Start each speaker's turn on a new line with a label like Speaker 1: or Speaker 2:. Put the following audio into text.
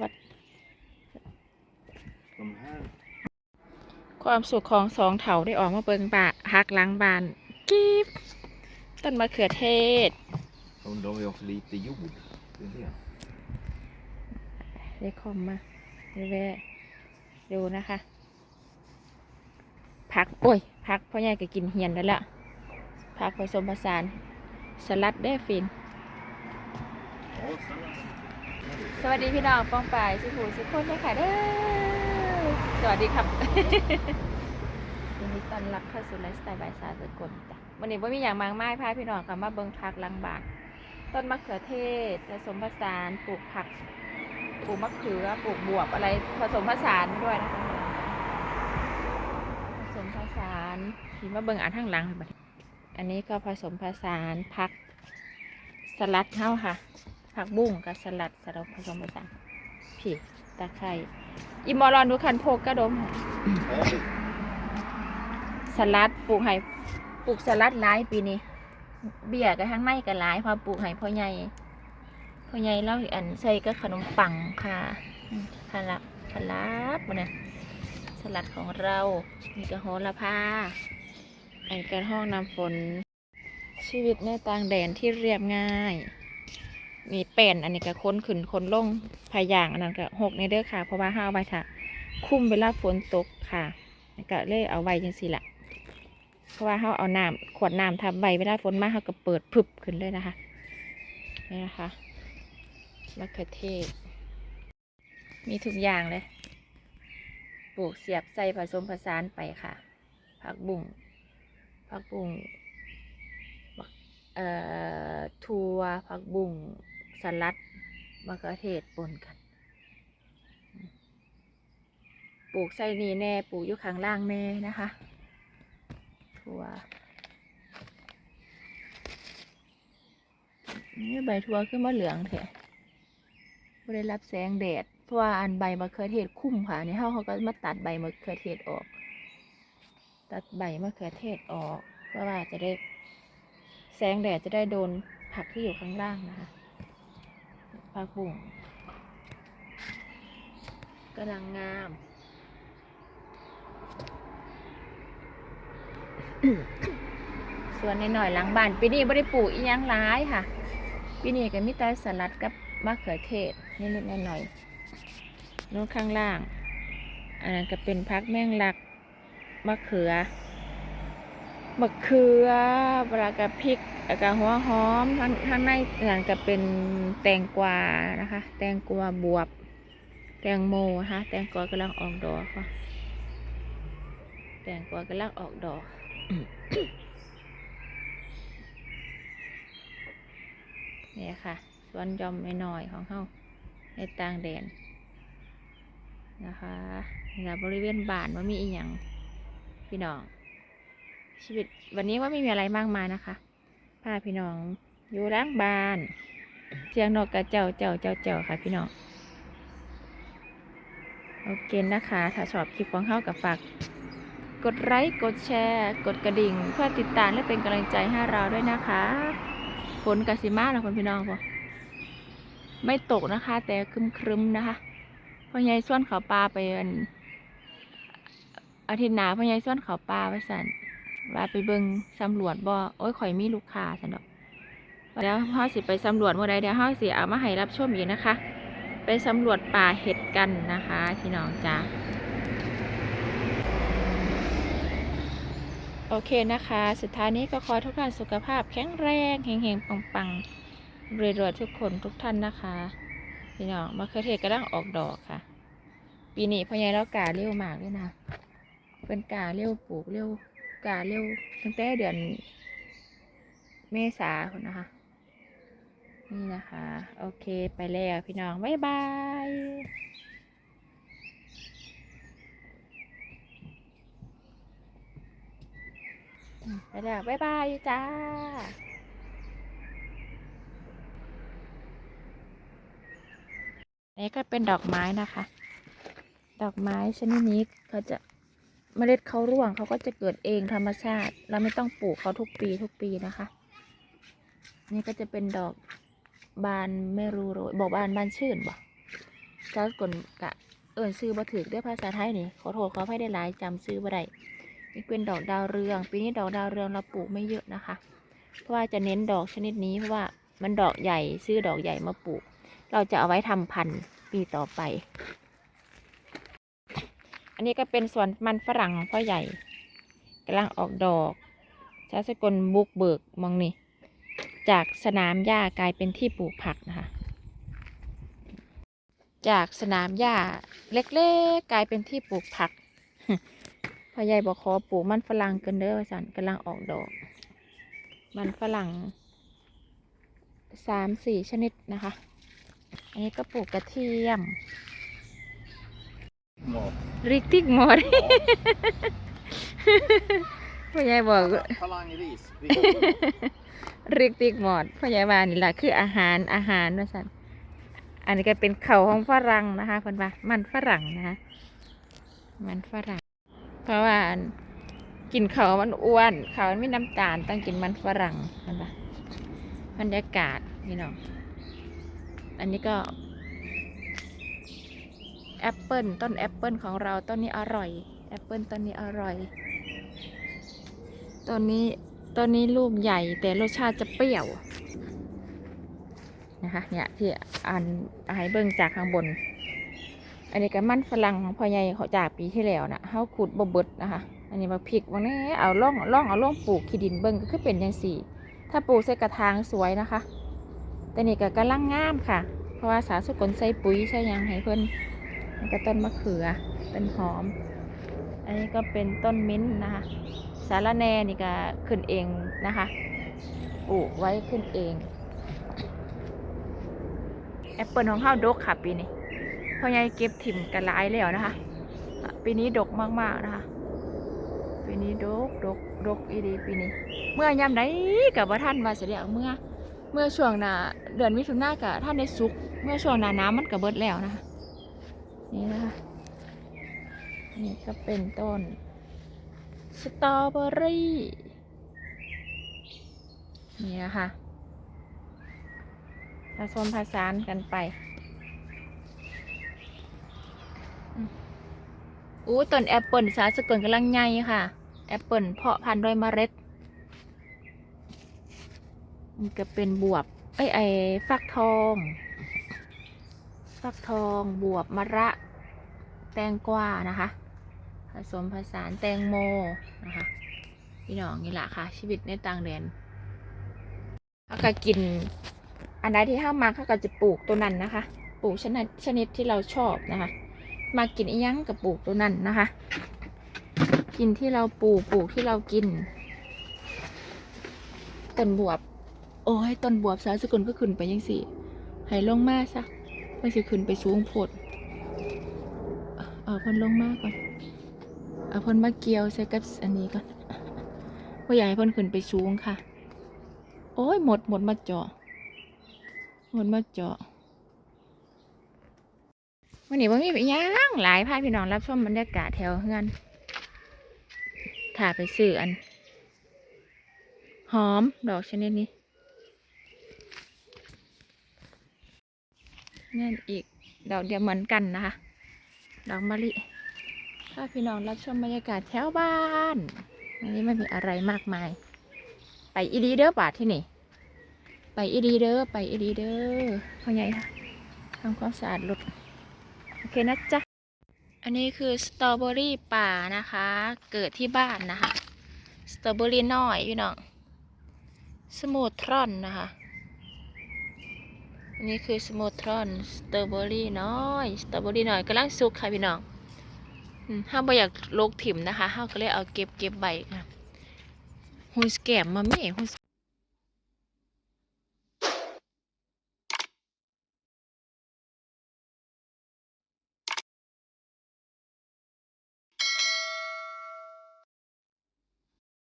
Speaker 1: วัดความสุขของสองเถาได้ออกมาเบิงบะฮักล้างบานกีบต้นมะเขือเทศ
Speaker 2: Och de har ju också lite jord. Det är det.
Speaker 1: ได้คอมมาได้แวะดูนะคะพัก โอ้ยพักพ่อใหญ่ก็กินเฮียนแล้วล่ะพักผสมผสาน สลัดได้ฟิน สวัสดีพี่น้องป้องปายสุภูสุขคนเลยค่ะเด้อสวัสดีครับยินดีต้อนรับเข้าสู่ไลฟ์สไตล์บายสาสกลจ้ะวันนี้ว่ามีอย่างมากมายพาพี่น้องค่ะมาเบิ่งผักลังบานต้นมะเขือเทศผสมผสานปลูกผักปลูกมะเขือปลูกบวบอะไรผสมผสานด้วยนะคะผสมผสานที่มาเบิ่งอ่านข้างหลังค่ะบัดนี้อันนี้ก็ผสมผสานผักสลัดเฮาค่ะ ผักบุ้งกับสลัดสลัดผสมผสานผีตะไคร้อิมอรอนดูคันโพกกระดมค่ะสลัดปลูกให้ปลูกสลัดหลายปีนี้ เบี้ยกับทั้งในกับหลายพอปลูกให้พ่อใหญ่พ่อใหญ่เล่าอันใส่ก็ขนมปังค่ะสลัดสลัดมาเนี่ยสลัดของเรามีกระโหระพาอันกระห้องน้ำฝนชีวิตในต่างแดนที่เรียบง่าย มีแป้นอันนี้ก็ค้นขึ้นค้นลงพายางอันนั้นก็หกในเด้อค่ะ เพราะว่าห้าเอาไว้ค่ะ คุ้มเวลาฝนตกค่ะก็เลยเอาไว้จังสิละเพราะว่าเขาเอาน้ำขวดน้ำทับใบเวลาฝนมาเขาก็เปิดพึบขึ้นเลยนะคะนี่นะคะมะเขือเทศ มีทุกอย่างเลย ปลูกเสียบใส่ผสมผสานไปค่ะ ผักบุ้งผักบุ้งเอ่อ ทัวผักบุ้ง สลัดมะเขือเทศปนกัน ปลูกใส่นี่แน่ ปลูกอยู่ข้างล่างแน่นะคะทัวนี่ใบทัวขึ้นมาเหลืองแท้ไม่ได้รับแสงแดด เพราะว่าอันใบมะเขือเทศคุ้มค่ะนี่เขาเขาก็มาตัดใบมะเขือเทศออก ตัดใบมะเขือเทศออก เพราะว่าจะได้แสงแดดจะได้โดนผักที่อยู่ข้างล่างนะคะ ผักบุ้งกำลังงามส่วนในหน่อยๆหลังบ้านปีนี้ไม่ได้ปลูกอีหยังหลายค่ะปีนี้ก็มีแต่สลัดกับมะเขือเทศนิดๆหน่อยๆนู้นข้างล่าง อันนั้นก็เป็นพักแมงลักมะเขือมะเขือปลากระพริก แล้วก็หัวหอมข้างข้างในหลังจะเป็นแตงกวานะคะ แตงกวาบวบ แตงโมนะคะแตงกวากำลังออกดอกค่ะแตงกวากำลังออกดอกเนี่ยค่ะสวนยอมหน่อยของเขาในต่างแดนนะคะนี่ละบริเวณบ้านว่ามีอีหยังพี่น้องชีวิตวันนี้ว่าไม่มีอะไรมากมายนะคะ พาพี่น้องอยู่ล้างบาน เสียงนกกระเจ้าเจ้าเจ้าเจ้าค่ะพี่น้องโอเคนะคะ ถ้าชอบคลิปของเขากับฝาก กดไลค์กดแชร์ กดกระดิ่ง เพื่อติดตามและเป็นกำลังใจให้เราด้วยนะคะฝนกสิมาแล้วคนพี่น้องพอไม่ตกนะคะ แต่ครึมๆนะคะพ่อใหญ่ส่วนเขาปลาไปอันอาทิตย์หนาพ่อใหญ่ส่วนเขาปลาไปสั่น ว่าไปเบิงสำรวจบ่โอ้ยข่อยมีลูกค้าสันดอกแล้วเฮาสิไปสำรวจเมื่อใดเดี๋ยวเฮาสิเอามาให้รับชมอีกนะคะ ไปสำรวจป่าเห็ดกันนะคะพี่น้องจ้าโอเคนะคะ สุดท้ายนี้ก็ขอทุกท่านสุขภาพแข็งแรงเฮงๆปังๆรวยๆทุกคนทุกท่านนะคะ พี่น้องมะเขือเทศกำลังออกดอกค่ะ ปีนี้พ่อใหญ่เรากาเร็วมากเลยนะเป็นกาเร็วปลูกเร็ว กาเร็วตั้งแต่เดือนเมษาคนนะคะ นี่นะคะ โอเคไปแล้วพี่น้อง บ๊ายบายไปแล้วบ๊ายบายจ้านนี้ก็เป็นดอกไม้นะคะ ดอกไม้ชนิดนี้เขาจะ เมล็ดเขาร่วงเขาก็จะเกิดเองธรรมชาติ เราไม่ต้องปลูกเขาทุกปีทุกปีนะคะ นี่ก็จะเป็นดอกบานไม่รู้โรยบอกบานบานชื่นบ่เจ้ากลกะเอิญซื้อบ่ถือด้วยภาษาไทยนี่ขอโทษขอให้ได้หลายจำซื้อบ่ได้นี่เป็นดอกดาวเรือง ปีนี้ดอกดาวเรืองเราปลูกไม่เยอะนะคะ เพราะว่าจะเน้นดอกชนิดนี้เพราะว่ามันดอกใหญ่ซื้อดอกใหญ่มาปลูก เราจะเอาไว้ทำพันธุ์ปีต่อไป อันนี้ก็เป็นสวนมันฝรั่งของพ่อใหญ่กำลังออกดอกชาสกลบุกเบิกมองนี่จากสนามหญ้ากลายเป็นที่ปลูกผักนะคะ จากสนามหญ้าเล็กๆ กลายเป็นที่ปลูกผักพ่อใหญ่บอกขอปลูกมันฝรั่งกันเด้อสันกำลังออกดอก มันฝรั่งสามสี่ชนิดนะคะ อันนี้ก็ปลูกกระเทียม
Speaker 2: Mat.
Speaker 1: ริกติกหมดพ่อใหญ่บอก
Speaker 2: Falang ris.
Speaker 1: ริกติกหมดพ่อใหญ่ว่านี่แหละคืออาหารอาหารว่าสันอันนี้ก็เป็นเขาวของฝรั่งนะคะคนว่ามันฝรั่งนะคะมันฝรั่ง เพราะว่าอันกินเขาวมันอ้วนเขาวมันไม่น้ำตาลต้องกินมันฝรั่งคนว่าบรรยากาศพี่น้องอันนี้ก็ แอปเปิลต้นแอปเปิลของเราต้นนี้อร่อยแอปเปิลต้นนี้อร่อยต้นนี้ต้นนี้ลูกใหญ่แต่รสชาติจะเปรี้ยวนะคะเนี่ยที่อันเอาให้เบิ่งจากข้างบน อันนี้ก็มันฝรั่งพ่อใหญ่เขาจากปีที่แล้วนะเฮาขุดบ่เบิดนะคะ อันนี้มาพริกวันนี้เอาล่องล่องเอาล่องปลูกขี้ดินเบิ่งก็คือเป็นยังสี่ ถ้าปลูกใส่กระถางสวยนะคะ แต่นี่ก็กำลังงามค่ะ เพราะว่าสาสุกลใส่ปุ๋ยใช่ยังให้เพิ่น ก็ต้นมะเขือ ต้นหอม อันนี้ก็เป็นต้นมิ้นนะคะ สาระแน่นี่ก็ขึ้นเองนะคะปลูกไว้ขึ้นเอง แอปเปิลของข้าวดกค่ะปีนี้พ่อใหญ่เก็บถิ่มกันหลายแล้วนะคะ ปีนี้ดกมากๆนะคะ ปีนี้ดกดกดกอีดีปีนี้ เมื่อยามใดกับว่าท่านว่าเสียแล้วเมื่อ เมื่อช่วงหน้าเดือนมิถุนายนกับท่านในสุก เมื่อช่วงหน้าน้ำมันก็เบิดแล้วนะคะ นี่นะคะนี่ก็เป็นต้น สตรอเบอรี่นี่นะคะผสมผสานกันไปอู้ต้นแอปเปิลสาสกุลกำลังใหญ่ค่ะ แอปเปิลเพาะพันธุ์โดยเมล็ดมันก็เป็นบวบเอ้ไอฟักทอง ฟักทองบวบมะระ แตงกวานะคะ ผสมผสานแตงโมนะคะพี่น้องนี่แหละค่ะ ชีวิตในต่างแดนเขาก็กิน อันใดที่ห้ามมาเขาก็จะปลูกตัวนั้นนะคะ ปลูกชนิดชนิดที่เราชอบนะคะ มากินอียังกับปลูกตัวนั้นนะคะ กินที่เราปลูกปลูกที่เรากินต้นบวบ โอ้ยต้นบวบสาวสกุลก็ขึ้นไปยังสี่ให้ลงมาซะ มันสิขึ้นไปสูงพดเอาเอาพ่นลงมากก่อน เอาพ่นมาเกี่ยวใส่กับอันนี้ก่อนว่าอยากให้พ่นขึ้นไปสูงค่ะ โอ้ยหมดหมดมาเจาะ หมดมาเจาะวันนี้ว่ามีอีหยังหลายพาพี่น้องรับชมบรรยากาศแถวเฮือนถ่าไปซื้ออัน หอมดอกชนิดนี้ นั่นอีกดอกเดียวเหมือนกันนะคะ ดอกมะลิ ถ้าพี่น้องรับชมบรรยากาศแถวบ้านอันนี้ไม่มีอะไรมากมาย ไปอีดีเด้อป่าที่นี่ ไปอีดีเด้อไปอีดีเด้อพ่อใหญ่ค่ะทำความสะอาดรถโอเคนะจ๊ะอันนี้คือสตรอเบอรี่ป่านะคะ เกิดที่บ้านนะคะ สตรอเบอรี่น้อยพี่น้อง สมูทรอนนะคะ อันนี้คือสมูทรอนสตรอเบอรี่น้อยสตรอเบอรี่น้อยกำลังสุกค่ะพี่น้องห้าบ่อยากลกถิ่มนะคะห้าก็เลยเอาเก็บเก็บใบค่ะหุ่นแกมมาไม่หุ่น